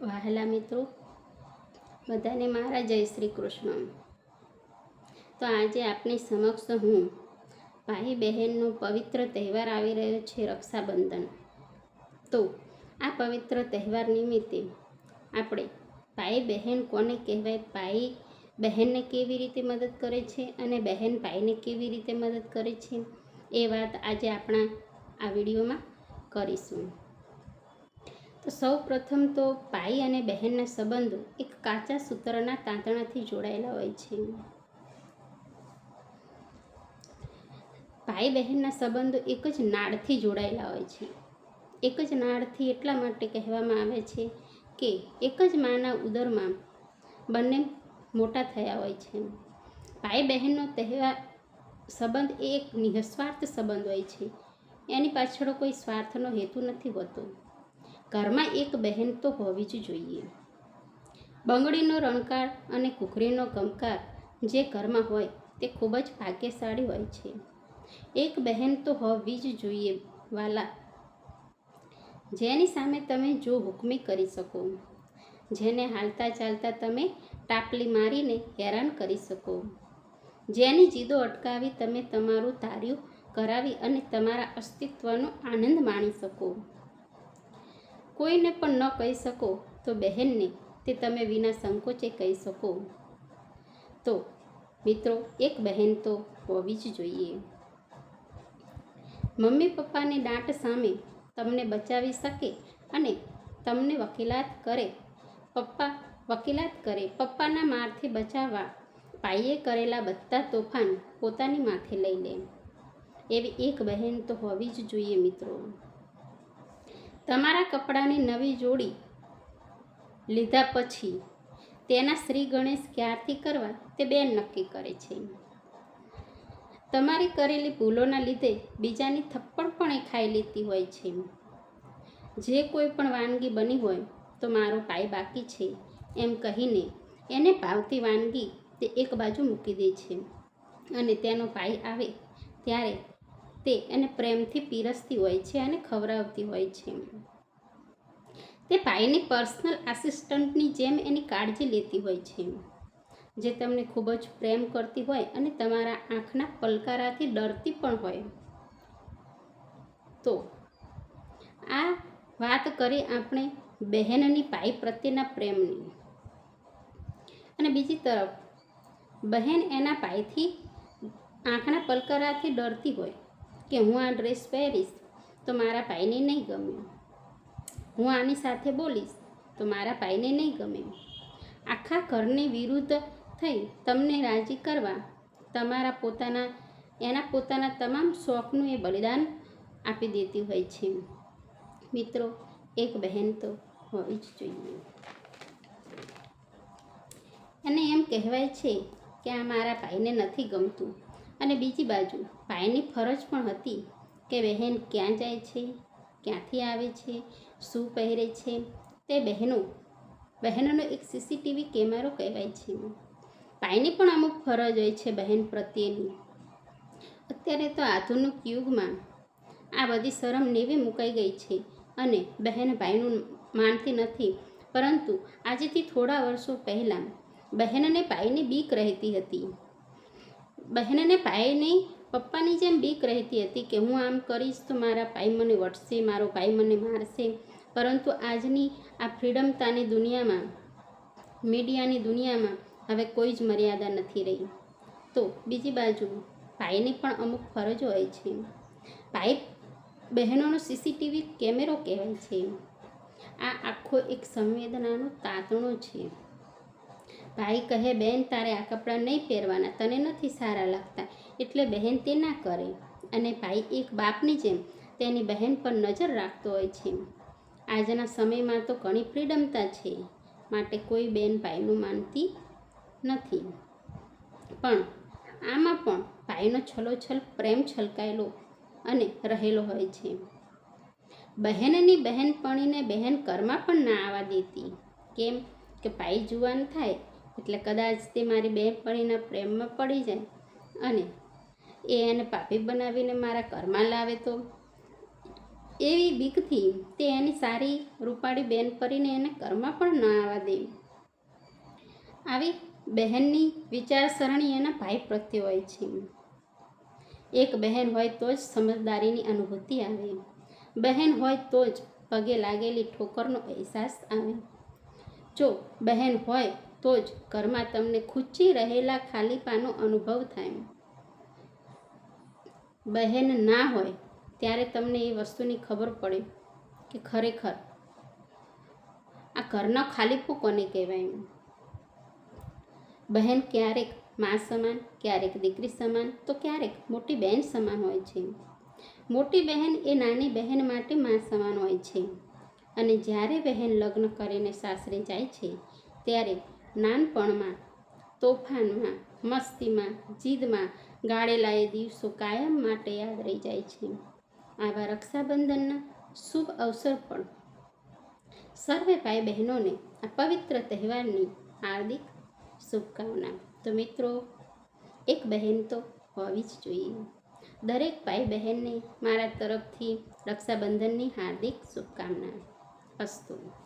વહાલા મિત્રો, બધાને મારા જય શ્રી કૃષ્ણ. તો આજે આપની સમક્ષ હું ભાઈ બહેનનો પવિત્ર તહેવાર આવી રહ્યો છે રક્ષાબંધન. તો આ પવિત્ર તહેવાર નિમિત્તે આપણે ભાઈ બહેન કોને કહેવાય? ભાઈ બહેનને કેવી રીતે મદદ કરે છે અને બહેન ભાઈને કેવી રીતે મદદ કરે છે? એ વાત આજે આપણા આ વિડીયોમાં કરીશું. તો સૌ પ્રથમ તો ભાઈ અને બહેનના સંબંધો એક કાચા સૂત્રના તાંતણાથી જોડાયેલા હોય છે. ભાઈ બહેનના સંબંધો એક જ નાળથી જોડાયેલા હોય છે. એક જ નાળથી એટલા માટે કહેવામાં આવે છે કે એક જ માના ઉદરમાં બંને મોટા થયા હોય છે. ભાઈ બહેનનો તહેવાર સંબંધ એ એક નિઃસ્વાર્થ સંબંધ હોય છે. એની પાછળ કોઈ સ્વાર્થનો હેતુ નથી હોતો. ઘરમાં એક બહેન તો હોવી જ જોઈએ. બંગડીનો રણકાર અને કુકરીનો ગમકાર જે ઘરમાં હોય તે ખૂબ જ ભાગ્યશાળી હોય છે. એક બહેન તો હોવી જ જોઈએ વાલા. જેની સામે તમે જો હુકમી કરી શકો. જેને હાલતા ચાલતા તમે ટાપલી મારીને હેરાન કરી શકો. જેની જીદો અટકાવી તમે તમારું ધાર્યું કરાવી અને તમારા અસ્તિત્વનો આનંદ માણી શકો. કોઈને પણ ન કહી શકો તો બહેનને તે તમે વિના સંકોચે કહી શકો. તો મિત્રો, એક બહેન તો હોવી જ જોઈએ. મમ્મી પપ્પાની દાંટ સામે તમને બચાવી શકે અને તમને વકીલાત કરે. પપ્પા વકીલાત કરે. પપ્પાના મારથી બચાવવા પાઈએ કરેલા બધા તોફાન પોતાની માથે લઈ લે. એવી એક બહેન તો હોવી જ જોઈએ મિત્રો. તમારા કપડાની નવી જોડી લીધા પછી તેના શ્રી ગણેશ ક્યારથી કરવા તે બેન નક્કી કરે છે તમારી કરેલી ભૂલોના લીધે બીજાની થપ્પડ પણ એ ખાઈ લેતી હોય છે જે કોઈ પણ વાનગી બની હોય તો મારો પાય બાકી છે એમ કહીને એને ભાવતી વાનગી તે એક બાજુ મૂકી દે છે અને તેનો પાય આવે ત્યારે તે એને પ્રેમથી પીરસતી હોય છે અને ખવડાવતી હોય છે. તે ભાઈની પર્સનલ આસિસ્ટન્ટની જેમ એની કાળજી લેતી હોય છે. જે તમને ખૂબ જ પ્રેમ કરતી હોય અને તમારા આંખના પલકારાથી ડરતી પણ હોય. તો આ વાત કરી આપણે બહેનની ભાઈ પ્રત્યેના પ્રેમની. અને બીજી તરફ, બહેન એના ભાઈથી આંખના પલકારાથી ડરતી હોય. કે હું આ ડ્રેસ પહેરીશ તો મારા ભાઈને નહીં ગમ્યું. હું આની સાથે બોલીશ તો મારા ભાઈને નહીં ગમ્યું. આખા ઘરની વિરુદ્ધ થઈ તમને રાજી કરવા તમારા પોતાના, એના પોતાના તમામ શોખનું એ બલિદાન આપી દેતી હોય છે. મિત્રો, એક બહેન તો હોવી જ જોઈએ. અને એમ કહેવાય છે કે આ મારા ભાઈને નથી ગમતું. અને બીજી બાજુ, ભાઈની ફરજ પણ હતી કે બહેન ક્યાં જાય છે, ક્યાંથી આવે છે, શું પહેરે છે, તે બહેનો, બહેનોનો એક સીસીટીવી કેમેરો કહેવાય છે ભાઈની પણ અમુક ફરજ હોય છે બહેન પ્રત્યેની. અત્યારે તો આધુનિક યુગમાં આ બધી શરમ નેવી મુકાઈ ગઈ છે અને બહેન ભાઈનું માનતી નથી. પરંતુ આજેથી થોડા વર્ષો પહેલાં બહેનને ભાઈની બીક રહેતી હતી. બહેનને ભાઈની પપ્પાની જેમ બીક રહેતી હતી કે હું આમ કરીશ તો મારા ભાઈ મને વટશે, મારો ભાઈ મને મારશે. પરંતુ આજની આ ફ્રીડમતાની દુનિયામાં, મીડિયાની દુનિયામાં હવે કોઈ જ મર્યાદા નથી રહી. તો બીજી બાજુ, ભાઈની પણ અમુક ફરજો હોય છે. ભાઈ બહેનોનો સીસીટીવી કેમેરો કહેવાય છે. આ આખો એક સંવેદનાનો તાતણો છે. ભાઈ કહે, બેન, તારે આ કપડાં નહીં પહેરવાના, તને નથી સારા લાગતા. એટલે બહેન તે ના કરે. અને ભાઈ એક બાપની જેમ તેની બહેન પર નજર રાખતો હોય છે. આજના સમયમાં તો ઘણી ફ્રીડમતા છે, માટે કોઈ બેન ભાઈનું માનતી નથી. પણ આમાં પણ ભાઈનો છલોછલ પ્રેમ છલકાયેલો અને રહેલો હોય છે. બહેનની બહેનપણીને બહેન ઘરમાં પણ ના આવવા દેતી. કેમ કે ભાઈ જુવાન થાય એટલે કદાચ તે મારી બહેનપણીના પ્રેમમાં પડી જાય અને એ એને પાપી બનાવીને મારા ઘરમાં લાવે તો? એવી બીકથી તે એની સારી રૂપાળી બહેન પરીને એને ઘરમાં પણ ન આવવા દે. આવી બહેનની વિચારસરણી એના ભાઈ પ્રત્યે હોય છે. એક બહેન હોય તો જ સમજદારીની અનુભૂતિ આવે. બહેન હોય તો જ પગે લાગેલી ઠોકરનો અહેસાસ આવે. જો બહેન હોય તો જ ઘરમાં તમને ખૂચી રહેલા ખાલીપાનો અનુભવ થાય. બહેન ના હોય ત્યારે તમને એ વસ્તુની ખબર પડે કે ખરેખર આ ઘરનો ખાલીપો કોને કહેવાય? બહેન ક્યારેક મા સમાન, ક્યારેક દીકરી સમાન, તો ક્યારેક મોટી બહેન સમાન હોય છે. મોટી બહેન એ નાની બહેન માટે મા સમાન હોય છે. અને જ્યારે બહેન લગ્ન કરીને સાસરે જાય છે, ત્યારે નાનપણમાં, તોફાનમાં, મસ્તીમાં, જીદમાં ગાળેલા એ દિવસો કાયમ માટે યાદ રહી જાય છે. આવા રક્ષાબંધનના શુભ અવસર પણ. સર્વે ભાઈ બહેનોને આ પવિત્ર તહેવારની હાર્દિક શુભકામના. તો મિત્રો, એક બહેન તો હોવી જ જોઈએ. દરેક ભાઈ બહેનને મારા તરફથી રક્ષાબંધનની હાર્દિક શુભકામના. અસ્તુ.